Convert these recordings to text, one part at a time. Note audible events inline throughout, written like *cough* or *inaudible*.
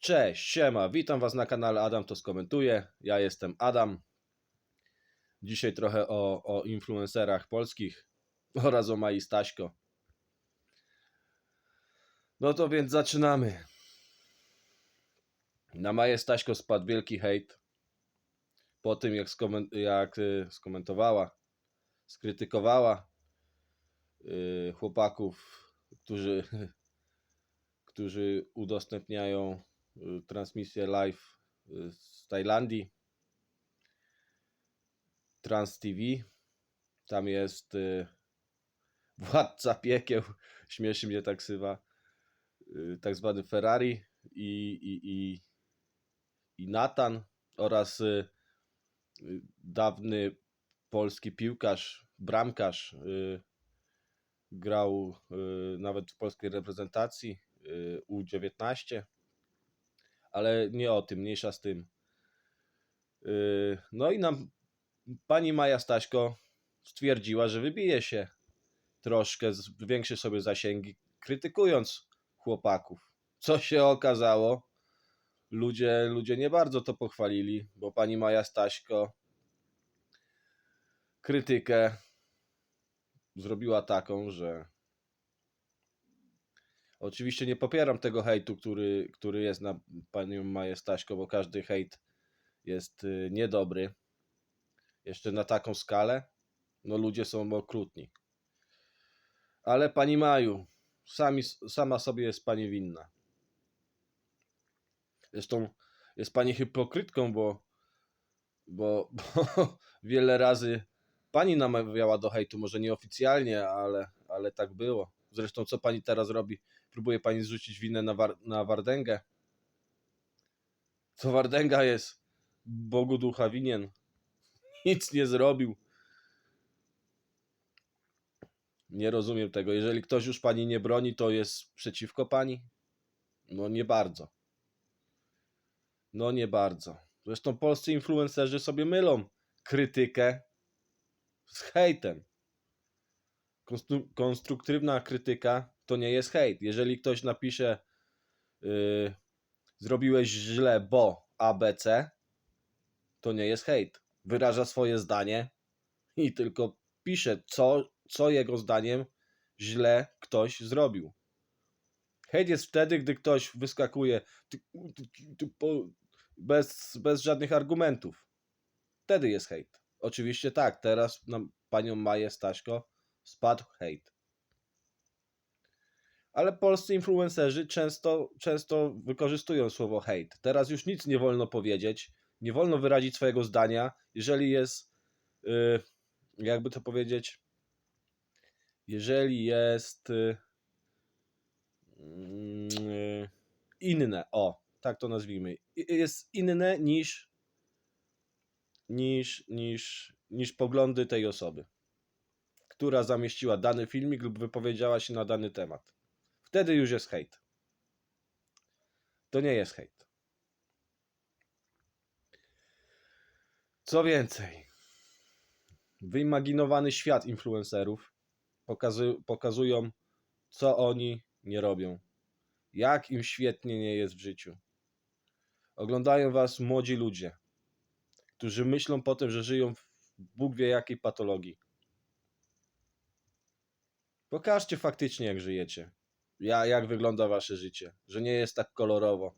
Cześć, siema, witam Was na kanale Adam to skomentuje. Ja jestem Adam. Dzisiaj trochę o, o influencerach polskich oraz o Mai Staśko. No to więc zaczynamy. Na Maję Staśko spadł wielki hejt po tym, jak, jak y, skomentowała, skrytykowała y, chłopaków, którzy, *laughs* którzy udostępniają transmisję live y, z Tajlandii. Trans TV. Tam jest y, *laughs* władca piekieł, śmieszy mnie tak ksywa, y, tak zwany Ferrari i, i, i, i Nathan oraz y, y, dawny polski piłkarz, bramkarz, y, grał y, nawet w polskiej reprezentacji y, U19, ale nie o tym, mniejsza z tym. Y, No i nam pani Maja Staśko stwierdziła, że wybije się troszkę, zwiększy sobie zasięgi, krytykując chłopaków. Co się okazało? Ludzie, ludzie nie bardzo to pochwalili, bo pani Maja Staśko krytykę zrobiła taką, że oczywiście nie popieram tego hejtu, który, który jest na panią Maję Staśko, bo każdy hejt jest y, niedobry. Jeszcze na taką skalę, no ludzie są okrutni. Ale pani Maju, sami, sama sobie jest pani winna. Zresztą jest pani hipokrytką, bo, bo, *laughs* bo wiele razy pani namawiała do hejtu, może nieoficjalnie, ale, ale tak było. Zresztą co pani teraz robi? Próbuje pani zrzucić winę na, War, na Wardęgę? Co Wardęga jest Bogu ducha winien. *laughs* Nic nie zrobił. Nie rozumiem tego. Jeżeli ktoś już pani nie broni, to jest przeciwko pani? No nie bardzo. No nie bardzo. Zresztą polscy influencerzy sobie mylą krytykę z hejtem. Konstru- konstruktywna krytyka to nie jest hejt. Jeżeli ktoś napisze yy, zrobiłeś źle, bo ABC, to nie jest hejt. Wyraża swoje zdanie i tylko pisze, co, co jego zdaniem źle ktoś zrobił. Hejt jest wtedy, gdy ktoś wyskakuje bez, bez żadnych argumentów. Wtedy jest hejt. Oczywiście tak, teraz na panią Maję Staśko spadł hejt. Ale polscy influencerzy często, często wykorzystują słowo hejt. Teraz już nic nie wolno powiedzieć, nie wolno wyrazić swojego zdania, jeżeli jest, yy, jakby to powiedzieć, jeżeli jest yy, yy, inne, o, tak to nazwijmy, jest inne niż, niż, niż, niż poglądy tej osoby, która zamieściła dany filmik lub wypowiedziała się na dany temat. Wtedy już jest hejt. To nie jest hejt. Co więcej, wyimaginowany świat influencerów pokazu- pokazują, co oni nie robią, jak im świetnie nie jest w życiu. Oglądają was młodzi ludzie, którzy myślą po tym, że żyją w Bóg wie jakiej patologii. Pokażcie faktycznie, jak żyjecie. Ja, jak wygląda wasze życie, że nie jest tak kolorowo.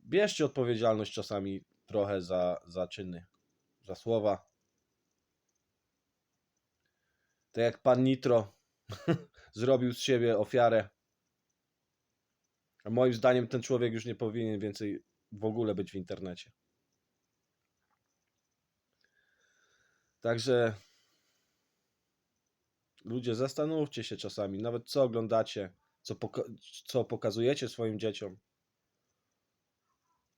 Bierzcie odpowiedzialność czasami trochę za, za czyny, za słowa. Tak jak pan Nitro *laughs* zrobił z siebie ofiarę. A moim zdaniem ten człowiek już nie powinien więcej w ogóle być w internecie. Także ludzie, zastanówcie się czasami, nawet co oglądacie, co, poka- co pokazujecie swoim dzieciom.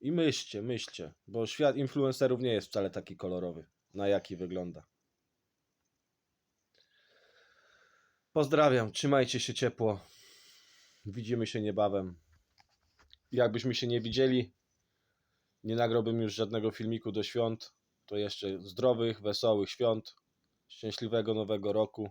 I myślcie, myślcie, bo świat influencerów nie jest wcale taki kolorowy, na jaki wygląda. Pozdrawiam, trzymajcie się ciepło. Widzimy się niebawem. Jakbyśmy się nie widzieli, nie nagrałbym już żadnego filmiku do świąt. To jeszcze zdrowych, wesołych świąt, szczęśliwego nowego roku.